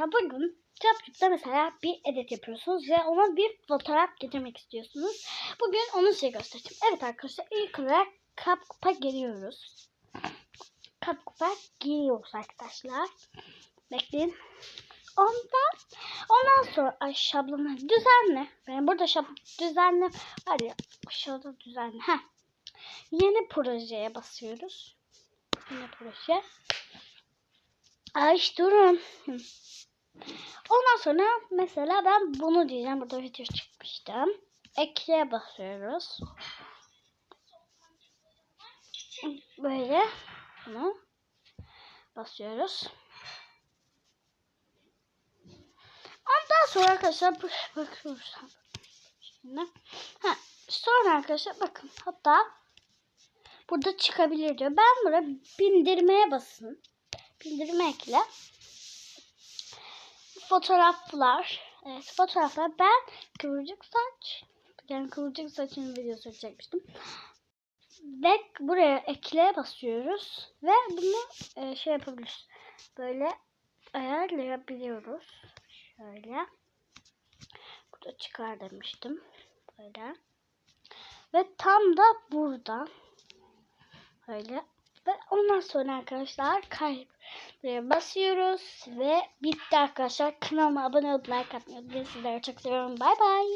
arkadaşlar bugün CapCut'ta mesela bir edit yapıyorsunuz ve ona bir fotoğraf getirmek istiyorsunuz. Bugün onu size göstereceğim. Evet arkadaşlar ilk olarak CapCut'a geliyoruz. CapCut'a giriyoruz arkadaşlar. Bekleyin. Ondan, ondan sonra ay şablonu düzenle. Ben burada şablon düzenle var ya aşağıda düzenle. Heh. Yeni projeye basıyoruz. Yeni proje. Ay durun. Ondan sonra mesela ben bunu diyeceğim. Burada video çıkmıştım. Ekle'ye basıyoruz. Böyle bunu basıyoruz. Ondan sonra arkadaşlar bakıyoruz. Şimdi. Ha, sonra arkadaşlar bakın hatta burada çıkabilir diyor. Ben buraya bindirmeye basın. Bindirme ekle. Fotoğraflar. Evet fotoğraflar. Ben kıvırcık saç. Yani kıvırcık saçın videosu çekmiştim. Ve buraya ekle basıyoruz. Ve bunu e, şey yapabiliriz. Böyle ayarlayabiliyoruz. Şöyle. Burada çıkar demiştim. Böyle. Ve tam da burada. Böyle. Ve ondan sonra arkadaşlar buraya basıyoruz. Ve bitti arkadaşlar. Kanalıma abone olup like atmayı unutmayın. Sizleri çok seviyorum. Bay bay.